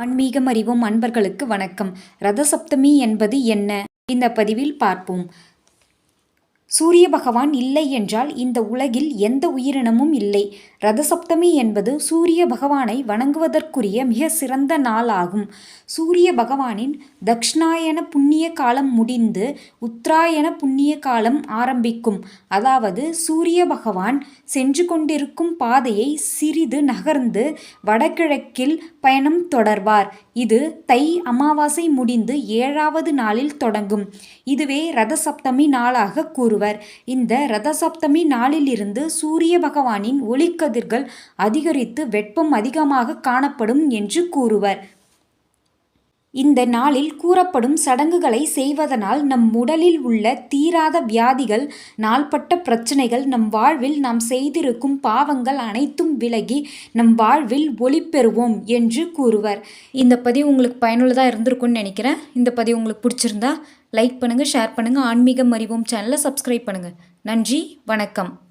ஆன்மீகம் அறிவோம் அன்பர்களுக்கு வணக்கம். ரதசப்தமி என்பது என்ன? இந்த பதிவில் பார்ப்போம். சூரிய பகவான் இல்லை என்றால் இந்த உலகில் எந்த உயிரினமும் இல்லை. ரதசப்தமி என்பது சூரிய பகவானை வணங்குவதற்குரிய மிக சிறந்த நாளாகும் சூரிய பகவானின் தக்ஷணாயன புண்ணிய காலம் முடிந்து உத்தராயண புண்ணிய காலம் ஆரம்பிக்கும். அதாவது சூரிய பகவான் சென்று கொண்டிருக்கும் பாதையை சிறிது நகர்ந்து வடகிழக்கில் பயணம் தொடர்வார். இது தை அமாவாசை முடிந்து ஏழாவது நாளில் தொடங்கும். இதுவே ரதசப்தமி நாளாக கூறுவர். இந்த ரதசப்தமி நாளிலிருந்து சூரிய பகவானின் ஒளிக்கதிர்கள் அதிகரித்து வெப்பம் அதிகமாக காணப்படும் என்று கூறுவர். இந்த நாளில் கூறப்படும் சடங்குகளை செய்வதனால் நம் உடலில் உள்ள தீராத வியாதிகள் நாள்பட்ட பிரச்சனைகள் நம் வாழ்வில் நாம் செய்திருக்கும் பாவங்கள் அனைத்தும் விலகி நம் வாழ்வில் ஒளி பெறுவோம் என்று கூறுவர். இந்த பதிவு உங்களுக்கு பயனுள்ளதாக இருந்திருக்கும்னு நினைக்கிறேன். இந்த பதிவு உங்களுக்கு பிடிச்சிருந்தா லைக் பண்ணுங்கள் ஷேர் பண்ணுங்கள் ஆன்மீகம் அறிவோம் சேனலை சப்ஸ்கிரைப் பண்ணுங்கள் நன்றி வணக்கம்.